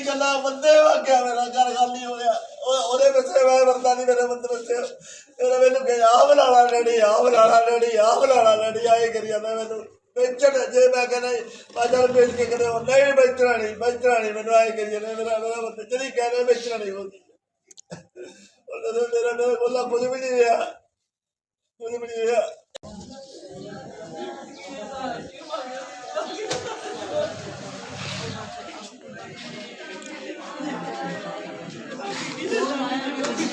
ਮੇਰਾ ਗੱਲਾਂ ਬੰਦੇ ਵਾਕਿਆ ਮੇਰਾ ਘਰ ਖਾਲੀ ਹੋ ਉਹਦੇ ਪਿੱਛੇ ਮੈਂ ਵਰਦਾ ਨਹੀਂ ਮੇਰੇ ਬੰਦੇ ਪਿੱਛੇ। ਮੇਰਾ ਮੈਨੂੰ ਕਿ ਆਹ ਬਲਾਣਾ ਡੈਡੀ, ਆਹ ਬਲਾਣਾ ਡੈਡੀ, ਆਹ ਬਲਾਣਾ ਡੈਡੀ ਆਏ ਕਰੀ ਜਾਂਦਾ ਮੈਨੂੰ। ਵੇਚਣ, ਜੇ ਮੈਂ ਕਹਿੰਦਾ ਮੈਂ ਚੱਲ ਵੇਚ ਕੇ ਕਦੇ ਉਹ ਨਹੀਂ, ਵੇਚਣਾ ਨਹੀਂ ਵੇਚਣਾ ਨਹੀਂ ਮੈਨੂੰ ਆਏ ਕਰੀ ਜਾਂਦਾ ਮੇਰਾ ਮੇਰਾ ਬੰਦਾ। ਜਿਹੜੀ ਕਹਿੰਦਾ ਵੇਚਣਾ ਨਹੀਂ ਹੁੰਦੀ ਉਹਨੇ ਮੇਰਾ ਮੇਰਾ ਬੋਲਾ ਕੁਝ ਵੀ ਨਹੀਂ ਰਿਹਾ। ਕੁਝ ਵੀ ਨਹੀਂ ਰਿਹਾ।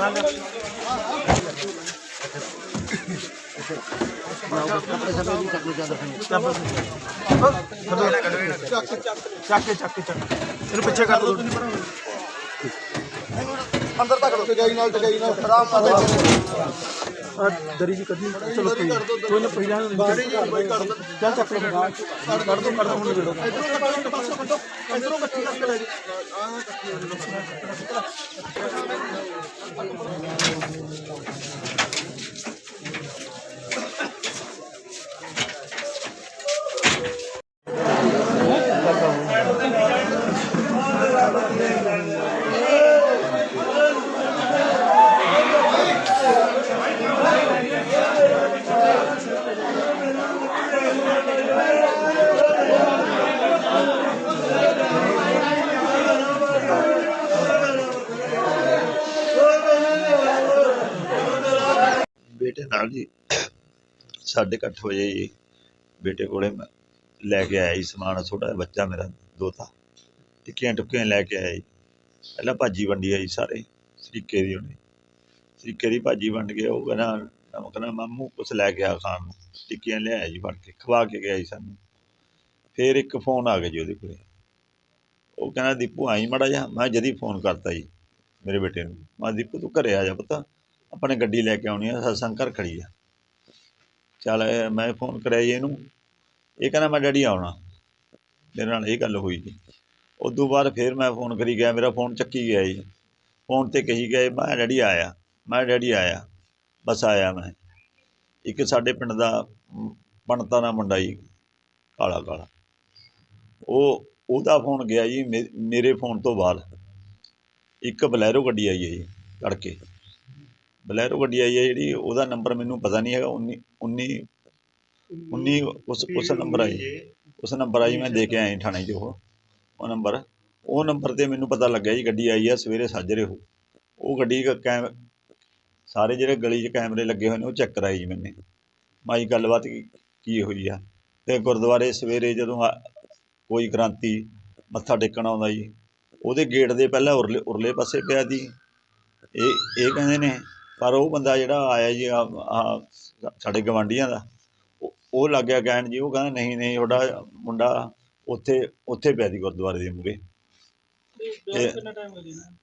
Vale. ਹੈ ਭਾਈ ਮੇਰਾ ਭਾਈ ਦਾ ਪਹਿਲੇ ਜਿਹੜਾ ਚੱਕ ਕੇ ਚੱਕ ਕੇ ਚੱਕ ਇਹਨੂੰ ਪਿੱਛੇ ਕਰ ਦੋ ਅੰਦਰ ਤੱਕ ਟਗਾਈ ਨਾਲ ਟਗਾਈ ਨਾਲ ਆਰਾਮ ਨਾਲ ਆ ਦਰੀ ਜੀ ਕੱਢੀ ਚਲੋ ਕੋਈ ਕੋਈ ਨਾ ਪਹਿਲਾਂ ਚੱਲ ਚੱਕ ਲਓ ਬਾਹਰ ਕੱਢ ਦੋ ਕੱਢ ਦੋ ਹੁਣ ਜਿਹੜਾ ਇਧਰੋਂ ਇਕੱਠੀ ਕਰਕੇ ਲੈ ਜੀ ਬੇਟੇ ਨਾਲ ਜੀ। ਸਾਢੇ ਕੁ ਅੱਠ ਵਜੇ ਜੀ ਬੇਟੇ ਕੋਲੇ ਮੈਂ ਲੈ ਕੇ ਆਇਆ ਜੀ ਸਮਾਨ, ਛੋਟਾ ਜਿਹਾ ਬੱਚਾ ਮੇਰਾ, ਦੋਤਾ। ਟਿੱਕੀਆਂ ਟੁੱਕੀਆਂ ਲੈ ਕੇ ਆਇਆ ਜੀ। ਪਹਿਲਾਂ ਭਾਜੀ ਵੰਡੀ ਆ ਜੀ ਸਾਰੇ, ਸਰੀਕੇ ਦੀ ਉਹਨੇ। ਸਰੀਕੇ ਦੀ ਭਾਜੀ ਵੰਡ ਕੇ ਉਹ ਕਹਿੰਦਾ ਉਹ ਕਹਿੰਦਾ, ਮਾਮੂ, ਕੁਛ ਲੈ ਕੇ ਆ ਖਾਣ ਨੂੰ। ਟਿੱਕੀਆਂ ਲਿਆਇਆ ਜੀ ਫੜ ਕੇ, ਖਵਾ ਕੇ ਗਿਆ ਜੀ ਸਾਨੂੰ। ਫਿਰ ਇੱਕ ਫੋਨ ਆ ਗਿਆ ਜੀ ਉਹਦੇ ਕੋਲੇ। ਉਹ ਕਹਿੰਦਾ, ਦੀਪੂ, ਆਈ ਮੜਾ ਜਾ ਮੈਂ ਜਦੀ ਫੋਨ ਕਰਤਾ ਜੀ ਮੇਰੇ ਬੇਟੇ ਨੂੰ। ਮੈਂ ਦੀਪੂ, ਤੂੰ ਘਰੇ ਆ ਜਾ ਪੁੱਤ। ਆਪਣੇ ਗੱਡੀ ਲੈ ਕੇ ਆਉਣੀ ਆ ਸਤਸੰਗ ਘਰ ਖੜੀ ਆ। ਚੱਲ ਮੈਂ ਫੋਨ ਕਰਿਆ ਜੀ ਇਹਨੂੰ। ਇਹ ਕਹਿੰਦਾ ਮੈਂ ਡੈਡੀ ਆਉਣਾ। ਮੇਰੇ ਨਾਲ ਇਹ ਗੱਲ ਹੋਈ ਜੀ ਉਦੋਂ ਬਾਅਦ ਫਿਰ ਮੈਂ ਫੋਨ ਕਰੀ ਗਿਆ ਮੇਰਾ ਫੋਨ ਚੱਕੀ ਗਿਆ ਜੀ। ਫੋਨ ਤੇ ਕਹੀ ਗਏ ਮੈਂ ਡੈਡੀ ਆਇਆ। ਮੈਂ ਡੈਡੀ ਆਇਆ। ਬਸ ਆਇਆ ਮੈਂ। ਇੱਕ ਸਾਡੇ ਪਿੰਡ ਦਾ ਮ, ਬਣਤਾ ਦਾ ਮੁੰਡਾ ਜੀ ਕਾਲਾ ਕਾਲਾ। ਉਹ ਉਹਦਾ ਫੋਨ ਗਿਆ ਜੀ ਮੇ- ਮੇਰੇ ਫੋਨ ਤੋਂ ਬਾਅਦ ਇੱਕ ਬਲੈਰੋ ਗੱਡੀ ਆਈ ਹੈ ਜੀ ਤੜਕੇ ਬਲੈਰੋ ਗੱਡੀ ਆਈ ਹੈ ਜਿਹੜੀ, ਉਹਦਾ ਨੰਬਰ ਮੈਨੂੰ ਪਤਾ ਨਹੀਂ ਹੈਗਾ 19 19 19 ਉਸ ਉਸ ਨੰਬਰ ਆਈ। ਉਸ ਨੰਬਰ ਆਈ, ਮੈਂ ਦੇ ਕੇ ਆਇਆ ਥਾਣੇ 'ਚ ਉਹ ਉਹ ਨੰਬਰ ਉਹ ਨੰਬਰ ਤੇ ਮੈਨੂੰ ਪਤਾ ਲੱਗਿਆ ਜੀ, ਗੱਡੀ ਆਈ ਆ ਸਵੇਰੇ ਸਾਜਰੇ ਹੋ ਉਹ ਗੱਡੀ ਦਾ ਕੈਮ, ਸਾਰੇ ਜਿਹੜੇ ਗਲੀ 'ਚ ਕੈਮਰੇ ਲੱਗੇ ਹੋਏ ਨੇ, ਉਹ ਚੈੱਕ ਕਰਾਈ ਜੀ ਮੈਨੇ। ਮਾਈ, ਗੱਲਬਾਤ ਕੀ ਕੀ ਹੋਈ ਆ? ਤੇ ਗੁਰਦੁਆਰੇ ਸਵੇਰੇ ਜਦੋਂ ਆ- ਕੋਈ ਕ੍ਰਾਂਤੀ ਮੱਥਾ ਟੇਕਣ ਆਉਂਦਾ ਜੀ, ਉਹਦੇ ਗੇਟ ਦੇ ਪਹਿਲਾਂ ਉਰਲੇ ਉਰਲੇ ਪਾਸੇ ਪਿਆ ਦੀ ਇਹ ਇਹ ਕਹਿੰਦੇ ਨੇ ਪਰ ਉਹ ਬੰਦਾ ਜਿਹੜਾ ਆਇਆ ਜੀ ਆ ਸਾਡੇ ਗਵਾਂਢੀਆਂ ਦਾ ਉਹ- ਉਹ ਲੱਗਿਆ ਕਹਿਣ ਜੀ ਉਹ ਕਹਿੰਦਾ ਨਹੀਂ ਨਹੀਂ ਤੁਹਾਡਾ ਮੁੰਡਾ ਉੱਥੇ ਉੱਥੇ ਪਿਆ ਦੀ ਗੁਰਦੁਆਰੇ ਦੇ ਮੂਹਰੇ।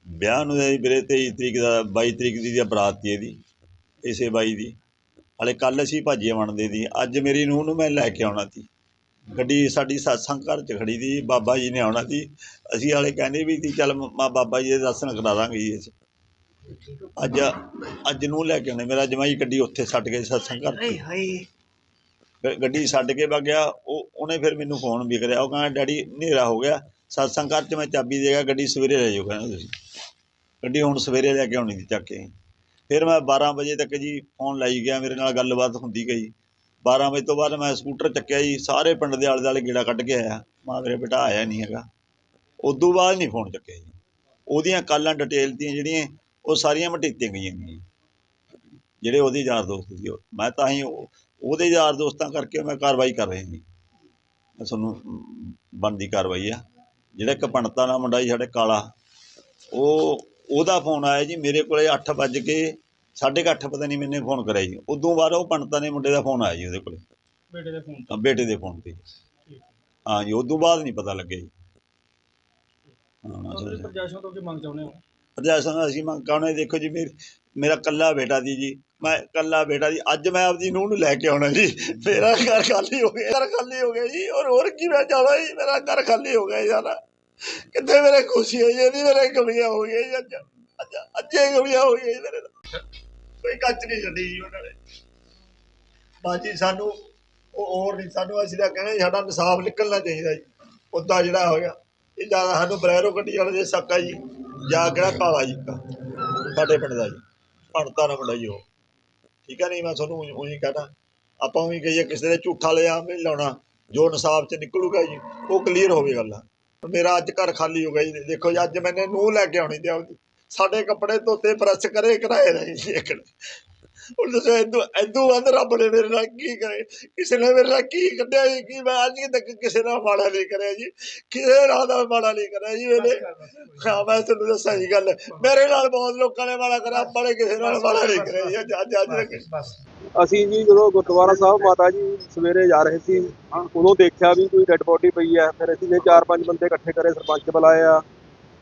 ਵਿਆਹ ਗਿਆ ਨੂੰ ਜੀ ਵੀਰੇ 23 ਤਰੀਕ ਦਾ 22 ਤਰੀਕ ਦੀ ਬਰਾਤ ਸੀ ਇਹਦੀ ਇਸੇ ਬਾਈ ਦੀ। ਹਲੇ ਕੱਲ ਅਸੀਂ ਭਾਜੀਆਂ ਬਣਦੇ ਦੀ ਅੱਜ ਮੇਰੀ ਨੂੰਹ ਨੂੰ ਮੈਂ ਲੈ ਕੇ ਆਉਣਾ ਸੀ। ਗੱਡੀ ਸਾਡੀ satsang ਘਰ 'ਚ ਖੜੀ ਦੀ ਬਾਬਾ ਜੀ ਨੇ ਆਉਣਾ ਸੀ। ਅਸੀਂ ਹਾਲੇ ਕਹਿੰਦੇ ਵੀ ਸੀ ਚੱਲ ਮਾ ਬਾਬਾ ਜੀ ਦੇ ਦਰਸ਼ਨ ਕਰਾ ਦਾਂਗੇ ਜੀ। ਅਸੀਂ। ਅੱਜ ਅੱਜ ਨੂੰ ਲੈ ਕੇ ਆਉਣੇ ਮੇਰਾ ਜਮਾਈ ਗੱਡੀ ਉੱਥੇ ਛੱਡ ਕੇ ਘਰ 'ਚ ਫਿਰ ਗੱਡੀ ਛੱਡ ਕੇ ਵਗ ਗਿਆ। ਉਹ ਉਹਨੇ ਫਿਰ ਮੈਨੂੰ ਫੋਨ ਵੀ ਕਰਿਆ। ਉਹ ਕਹਿੰਦਾ ਡੈਡੀ ਹਨੇਰਾ ਹੋ ਗਿਆ। satsang ਘਰ 'ਚ ਮੈਂ ਚਾਬੀ ਦੇ ਗਿਆ। ਗੱਡੀ ਸਵੇਰੇ ਲੈ ਜਾਓ ਕਹਿੰਦਾ ਤੁਸੀਂ। ਗੱਡੀ ਹੁਣ ਸਵੇਰੇ ਲੈ ਕੇ ਆਉਣੀ ਸੀ ਚੱਕ ਕੇ। ਫਿਰ ਮੈਂ 12 ਵਜੇ ਤੱਕ ਜੀ ਫੋਨ ਲਾਈ ਗਿਆ। ਮੇਰੇ ਨਾਲ ਗੱਲਬਾਤ ਹੁੰਦੀ ਗਈ। 12 ਵਜੇ ਤੋਂ ਬਾਅਦ ਮੈਂ ਸਕੂਟਰ ਚੱਕਿਆ ਜੀ। ਸਾਰੇ ਪਿੰਡ ਦੇ ਆਲੇ ਦੁਆਲੇ ਗੇੜਾ ਕੱਢ ਕੇ ਆਇਆ। ਮਾਂ ਮੇਰੇ ਬੇਟਾ ਆਇਆ ਨਹੀਂ ਹੈਗਾ। ਉਦੋਂ ਬਾਅਦ ਨਹੀਂ ਫੋਨ ਚੱਕਿਆ ਜੀ। ਉਹਦੀਆਂ ਕਾਲਾਂ ਡਿਟੇਲ ਦੀਆਂ ਜਿਹੜੀਆਂ ਉਹ ਸਾਰੀਆਂ ਮਟੀਤੀਆਂ ਗਈਆਂ ਨੇ। ਜਿਹੜੇ ਉਹਦੇ ਯਾਰ ਦੋਸਤ ਸੀ। ਮੈਂ ਤਾਂ ਹੀ ਉਹ- ਉਹਦੇ ਯਾਰ ਦੋਸਤਾਂ ਕਰਕੇ ਮੈਂ ਕਾਰਵਾਈ ਕਰ ਰਿਹਾ ਜੀ ਮੈਂ ਤੁਹਾਨੂੰ ਬਣਦੀ ਕਾਰਵਾਈ ਆ। ਜਿਹੜਾ ਪੰਡਤਾਂ ਦਾ ਮੁੰਡਾ ਜੀ ਸਾਡੇ ਕਾਲਾ ਉਹ ਉਹਦਾ ਫੋਨ ਆਇਆ ਜੀ ਮੇਰੇ ਕੋਲੇ 8 ਵੱਜ ਕੇ ਸਾਢੇ ਕੁ ਅੱਠ ਪਤਾ ਨਹੀਂ ਮੈਨੇ ਫੋਨ ਕਰਿਆ ਜੀ। ਉਦੋਂ ਬਾਅਦ ਉਹ ਪੰਡਤਾਂ ਦੇ ਮੁੰਡੇ ਦਾ ਫੋਨ ਆਇਆ ਜੀ ਉਹਦੇ ਕੋਲੇ। ਬੇਟੇ ਦੇ ਫੋਨ ਤਾਂ? ਬੇਟੇ ਦੇ ਫੋਨ ਤੇ। ਹਾਂ। ਜੀ ਉਦੋਂ ਬਾਅਦ ਨਹੀਂ ਪਤਾ ਲੱਗਿਆ ਜੀ। ਹਾਂ ਪ੍ਰਸ਼ਾਸਨ ਤੋਂ ਕੀ ਮੰਗ ਚਾਹੁੰਦੇ ਹੋ? ਪ੍ਰਸ਼ਾਸਨ ਅਸੀਂ ਮੰਗ ਕਰਨੇ ਦੇਖੋ ਜੀ, ਮੇਰੀ, ਮੇਰਾ ਕੱਲਾ ਬੇਟਾ ਦੀ ਜੀ। ਮੈਂ ਕੱਲਾ ਬੇਟਾ ਦੀ ਅੱਜ ਮੈਂ ਆਪਦੀ ਨੂੰਹ ਨੂੰ ਲੈ ਕੇ ਆਉਣਾ ਜੀ। ਮੇਰਾ ਘਰ ਖਾਲੀ ਹੋ ਗਿਆ, ਘਰ ਖਾਲੀ ਹੋ ਗਿਆ ਜੀ। ਔਰ ਹੋਰ ਕੀ ਮੈਂ ਜਾਣਾ ਜੀ? ਮੇਰਾ ਘਰ ਖਾਲੀ ਹੋ ਗਿਆ ਯਾਰ ਕਿੱਥੇ ਮੇਰੇ ਖੁਸ਼ੀ ਹੈ ਜੀ ਨਹੀਂ ਮੇਰੇ ਕਮੀਆਂ ਹੋ ਗਈਆਂ ਜੀ ਅੱਜ। ਅੱਜ, ਅੱਜੇ ਕਮੀਆਂ ਹੋ ਗਈਆਂ ਜੀ ਮੇਰੇ ਕੋਈ ਕੱਚ ਨਹੀਂ ਛੱਡੀ ਜੀ ਉਹਨਾਂ ਨੇ। ਬਾਜੀ ਸਾਨੂੰ ਉਹ ਹੋਰ ਨਹੀਂ, ਸਾਨੂੰ ਅਸੀਂ ਤਾਂ ਕਹਿੰਦੇ ਸਾਡਾ ਇਨਸਾਫ ਨਿਕਲਣਾ ਚਾਹੀਦਾ ਜੀ। ਉੱਦਾਂ ਜਿਹੜਾ ਹੋ ਗਿਆ। ਇਹ ਜ਼ਿਆਦਾ ਸਾਨੂੰ ਬਰੈਰੋ ਗੱਡੀ ਵਾਲੇ ਦੇ ਸੱਕਾ ਜੀ, ਜਾਂ ਕਿਹੜਾ ਕਾਲਾ ਜੀ ਸਾਡੇ ਪਿੰਡ ਦਾ ਜੀ ਭਣਤਾ ਨਾ ਮੁੰਡਾ ਜੀ ਉਹ। ਠੀਕ ਹੈ ਨਹੀਂ, ਮੈਂ ਤੁਹਾਨੂੰ ਉਹੀ ਕਹਦਾ ਆਪਾਂ ਵੀ ਕਹੀਏ, ਕਿਸੇ ਦੇ ਝੂਠਾ ਲਿਆ ਨਹੀਂ ਲਾਉਣਾ, ਜੋ ਨਸਾਬ ਚ ਨਿਕਲੂਗਾ ਜੀ, ਉਹ ਕਲੀਅਰ ਹੋਵੇ ਗੱਲ। ਮੇਰਾ ਅੱਜ ਘਰ ਖਾਲੀ ਹੋ ਗਿਆ ਜੀ, ਦੇਖੋ ਜੀ, ਅੱਜ ਮੈਨੇ ਨੂੰਹ ਲੈ ਕੇ ਆਉਣੀ ਤੇ ਆਪਦੀ ਸਾਡੇ ਕੱਪੜੇ ਧੋਤੇ, ਪ੍ਰੈਸ ਕਰੇ, ਕਰਾਏ ਨਹੀਂ ਜੀ ਇੱਕ। ਹੁਣ ਦੱਸੋ ਇਦੋਂ ਇਦੋਂ ਵੱਧ ਰੱਬ ਨੇ ਮੇਰੇ ਨਾਲ ਕੀ ਕਰੇ? ਕਿਸੇ ਨੇ ਮੇਰੇ ਨਾਲ ਕੀ ਕੱਢਿਆ ਜੀ? ਕੀ ਮੈਂ ਅੱਜ ਤੱਕ ਕਿਸੇ ਨਾਲ ਮਾੜਾ ਨਹੀਂ ਕਰਿਆ ਜੀ। ਕਿਸੇ ਨਾਲ ਦਾ ਮਾੜਾ ਨਹੀਂ ਕਰਿਆ ਜੀ ਮੈਨੇ ਹਾਂ ਮੈਂ ਤੁਹਾਨੂੰ ਦੱਸਾਂ ਜੀ ਗੱਲ। ਮੇਰੇ ਨਾਲ ਬਹੁਤ ਲੋਕਾਂ ਨੇ ਮਾੜਾ ਕਰਿਆ ਨੇ ਕਿਸੇ ਨਾਲ ਮਾੜਾ ਨਹੀਂ ਕਰਿਆ ਜੀ। ਅੱਜ ਅੱਜ ਅੱਜ ਤੱਕ। ਅਸੀਂ ਜੀ ਜਦੋਂ ਗੁਰਦੁਆਰਾ ਸਾਹਿਬ ਮਾਤਾ ਜੀ ਸਵੇਰੇ ਜਾ ਰਹੇ ਸੀ ਉਦੋਂ ਦੇਖਿਆ ਵੀ ਕੋਈ ਡੈੱਡ ਬੋਡੀ ਪਈ ਹੈ। ਫਿਰ ਅਸੀਂ ਨੇ ਚਾਰ ਪੰਜ ਬੰਦੇ ਇਕੱਠੇ ਕਰੇ ਸਰਪੰਚ ਬੁਲਾਏ ਆ।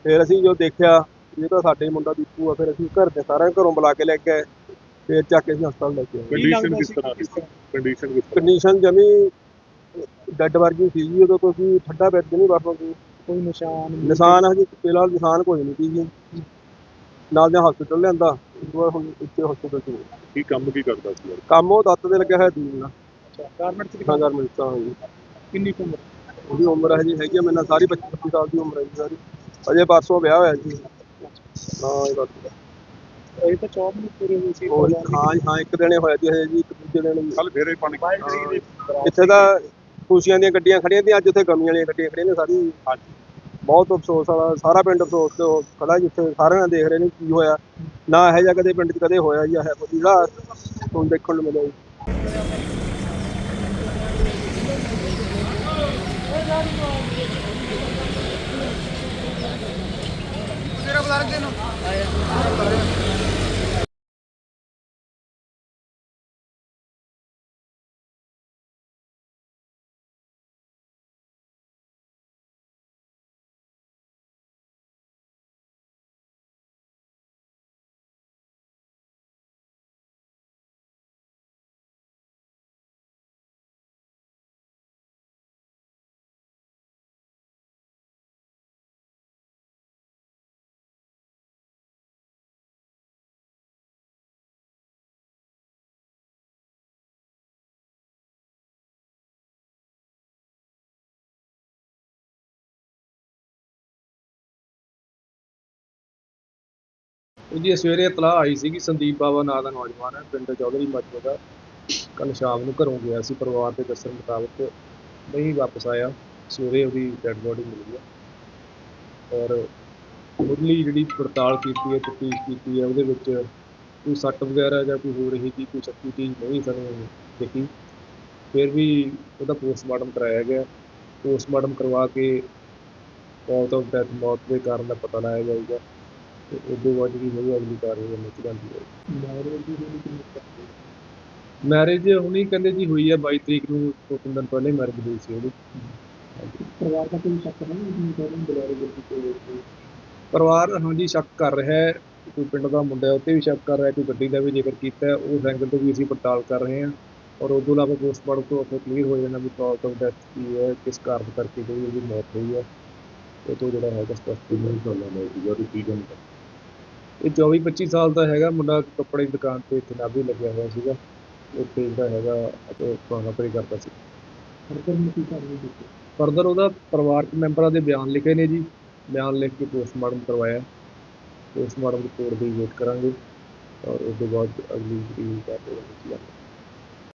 ਫਿਰ ਅਸੀਂ ਜੋ ਦੇਖਿਆ ਇਹ ਤਾਂ ਸਾਡੇ ਮੁੰਡਾ ਦੀਪੂ ਆ। ਫਿਰ ਅਸੀਂ ਘਰ ਦੇ ਸਾਰਿਆਂ ਘਰੋਂ ਬੁਲਾ ਕੇ ਲੈ ਕੇ ਆਏ। ਫਿਰ ਚੱਕ ਕੇ ਅਸੀਂ ਹਸਪਤਾਲ ਲੈ ਕੇ ਆਏ। ਕੰਡੀਸ਼ਨ ਕਿਸ ਤਰ੍ਹਾਂ ਦੀ? ਕੰਡੀਸ਼ਨ ਕਿਸ ਤਰ੍ਹਾਂ? ਕੰਡੀਸ਼ਨ ਜਮੀ ਡੈੱਡ ਵਰਗੀ ਸੀ ਜੀ ਉਦੋਂ ਕੋਈ ਠੱਡਾ ਬੈੱਡ ਨਹੀਂ ਵਰਤੋਂ ਸੀ ਕੋਈ ਨਿਸ਼ਾਨ ਨਿਸ਼ਾਨ ਹਜੇ ਫਿਲਹਾਲ ਨਿਸ਼ਾਨ ਕੋਈ ਨਹੀਂ ਸੀ ਜੀ। ਨਾਲ ਦੇ ਹਸਪੀਟਲ ਲਿਆਂਦਾ ਬਾਅਦ ਹੁਣ ਇੱਥੇ ਹਸਪੀਟਲ ਚ। ਕੀ ਕੰਮ ਕੀ ਕਰਦਾ ਸੀ? ਯਾਰ ਕੰਮ ਉਹ ਦੱਤ ਦੇ ਲੱਗਿਆ ਹੋਇਆ ਦੀਨ ਨਾਲ ਗਾਰਮੈਂਟ ਚ ਹਾਂ ਗਰਮੈਂਟ ਤਾਂ ਜੀ। ਕਿੰਨੀ ਉਮਰ? ਉਹਦੀ ਉਮਰ ਹੈ ਜੀ ਹੈਗੀ ਨਾਲ ਸਾਰੀ 25 25 ਸਾਲ ਦੀ ਉਮਰ ਹੈ ਜੀ ਸਾਰੀ। ਅਜੇ ਪਰਸੋਂ ਵਿਆਹ ਹੋਇਆ ਜੀ। ਹਾਂ ਇਹ ਬਾਤ ਇਹ ਤਾਂ ਚੌਬ ਨੂੰ ਪੂਰੇ ਹੋਏ ਸੀ ਉਹ ਹਾਂ ਜੀ, ਹਾਂ ਇੱਕ ਦਿਨੇ ਹੋਇਆ ਜੀ ਹਜੇ ਜੀ ਇੱਕ ਦੂਜੇ ਦਿਨ। ਕੱਲ ਫੇਰੇ ਪਾਣੀ ਇੱਥੇ ਤਾਂ ਖੁਸ਼ੀਆਂ ਦੀਆਂ ਗੱਡੀਆਂ ਖੜੀਆਂ ਸੀ ਅੱਜ ਉੱਥੇ ਗਮੀਆਂ ਵਾਲੀਆਂ ਗੱਡੀਆਂ ਖੜੀਆਂ ਨੇ ਸਾਰੀ। ਬਹੁਤ ਅਫਸੋਸ ਵਾਲਾ ਸਾਰਾ ਪਿੰਡ ਅਫਸੋਸ ਤੇ ਉਹ ਖੜਾ ਜਿੱਥੇ ਸਾਰਿਆਂ ਨੇ ਦੇਖ ਰਹੇ ਨੇ ਕੀ ਹੋਇਆ। ਨਾ ਇਹੋ ਜਿਹਾ ਕਦੇ ਪਿੰਡ 'ਚ ਕਦੇ ਹੋਇਆ ਜੀ ਇਹ ਜਿਹੜਾ ਹੁਣ ਦੇਖਣ ਨੂੰ ਮਿਲਿਆ ਜੀ। ਉਹ ਜੀ ਸਵੇਰੇ ਇਤਲਾਹ ਆਈ ਸੀ ਕਿ ਸੰਦੀਪ ਬਾਵਾ ਨਾਂ ਦਾ ਨੌਜਵਾਨ ਹੈ, ਪਿੰਡ ਚੌਧਰੀ ਮੱਜੋ ਦਾ। ਕੱਲ ਸ਼ਾਮ ਨੂੰ ਘਰੋਂ ਗਿਆ ਸੀ, ਪਰਿਵਾਰ ਦੇ ਦੱਸਣ ਮੁਤਾਬਕ ਨਹੀਂ ਵਾਪਸ ਆਇਆ। ਸਵੇਰੇ ਉਹਦੀ ਡੈੱਡ ਬੋਡੀ ਮਿਲੀ ਹੈ। ਔਰ ਮੁੱਢਲੀ ਜਿਹੜੀ ਪੜਤਾਲ ਕੀਤੀ ਹੈ, ਤਫਤੀਸ਼ ਕੀਤੀ ਹੈ, ਉਹਦੇ ਵਿੱਚ ਕੋਈ ਸੱਟ ਵਗੈਰਾ ਜਾਂ ਕੋਈ ਹੋ ਰਹੀ ਚੀਜ਼ ਕੋਈ ਸ਼ੱਕੀ ਚੀਜ਼ ਨਹੀਂ ਸਾਨੂੰ ਦਿਖੀ। ਫਿਰ ਵੀ ਉਹਦਾ ਪੋਸਟਮਾਰਟਮ ਕਰਾਇਆ ਗਿਆ। ਪੋਸਟਮਾਰਟਮ ਕਰਵਾ ਕੇ ਮੌਤ ਆਫ ਡੈਥ ਮੌਤ ਦੇ ਕਾਰਨ ਦਾ ਪਤਾ ਲਾਇਆ ਜਾਊਗਾ। ਤੇ ਉਦੋਂ ਬਾਅਦ ਜਿਹੜੀ ਹੋਈ ਅਗਲੀ ਕਾਰਵਾਈ ਕਰਨੀ ਚਾਹੀਦੀ ਹੈ। ਮੈਰਿਜ ਹੁਣੀ ਕਹਿੰਦੇ ਜੀ ਹੋਈ ਹੈ 22 ਤਰੀਕ ਨੂੰ ਦੋ ਤਿੰਨ ਦਿਨ ਪਹਿਲੇ ਮੈਰਿਜ ਹੋਈ ਸੀ ਉਹਦੀ। ਪਰਿਵਾਰ ਦਾ ਕੋਈ ਸ਼ੱਕ ਨਹੀਂ ਬੁਲਾਰੇ ਗੱਡੀ ਤੇ। ਪਰਿਵਾਰ ਹਾਂਜੀ ਸ਼ੱਕ ਕਰ ਰਿਹਾ ਹੈ ਕੋਈ ਪਿੰਡ ਦਾ ਮੁੰਡਾ ਹੈ, ਉਹ 'ਤੇ ਵੀ ਸ਼ੱਕ ਕਰ ਰਿਹਾ ਕੋਈ ਗੱਡੀ ਦਾ ਵੀ ਜ਼ਿਕਰ ਕੀਤਾ ਹੈ ਉਸ ਐਂਗਲ ਤੋਂ ਵੀ ਅਸੀਂ ਪੜਤਾਲ ਕਰ ਰਹੇ ਹਾਂ। ਔਰ ਉਦੋਂ ਇਲਾਵਾ ਪੋਸਟਮਾਰਟਮ ਤੋਂ ਉੱਥੇ ਕਲੀਅਰ ਹੋ ਜਾਣਾ ਵੀ ਕਾਜ਼ ਆਫ ਡੈਥ ਕੀ ਹੈ ਕਿਸ ਕਾਰਨ ਕਰਕੇ ਜਿਹੜੀ ਉਹਦੀ ਮੌਤ ਹੋਈ ਹੈ। ਇਹ ਤੋਂ ਜਿਹੜਾ ਹੈਗਾ ਸਪਸ਼ਟ ਸਾਲਾਂ ਦਾ ਸੀਗਾ ਤੇ ਕੀ ਕਰਦਾ ਇਹ 24 25 ਸਾਲ ਦਾ ਹੈਗਾ ਮੁੰਡਾ ਕੱਪੜੇ ਦੀ ਦੁਕਾਨ ਤੇ ਇੱਥੇ ਨਾਭੇ ਲੱਗਿਆ ਹੋਇਆ ਸੀਗਾ। ਉੱਥੇ ਜਿਹੜਾ ਹੈਗਾ ਆਪਣਾ ਨੌਕਰੀ ਕਰਦਾ ਸੀ। ਫਰਦਰ ਉਹਦਾ ਪਰਿਵਾਰਕ ਮੈਂਬਰਾਂ ਦੇ ਬਿਆਨ ਲਿਖੇ ਨੇ ਜੀ। ਬਿਆਨ ਲਿਖ ਕੇ ਪੋਸਟਮਾਰਟਮ ਕਰਵਾਇਆ। ਪੋਸਟਮਾਰਟਮ ਰਿਪੋਰਟ ਦੀ ਵੇਟ ਕਰਾਂਗੇ। ਔਰ ਉਸ ਤੋਂ ਬਾਅਦ ਅਗਲੀ ਜਿਹੜੀ ਕਾਰਵਾਈ ਕੀਤੀ ਜਾਵੇਗੀ।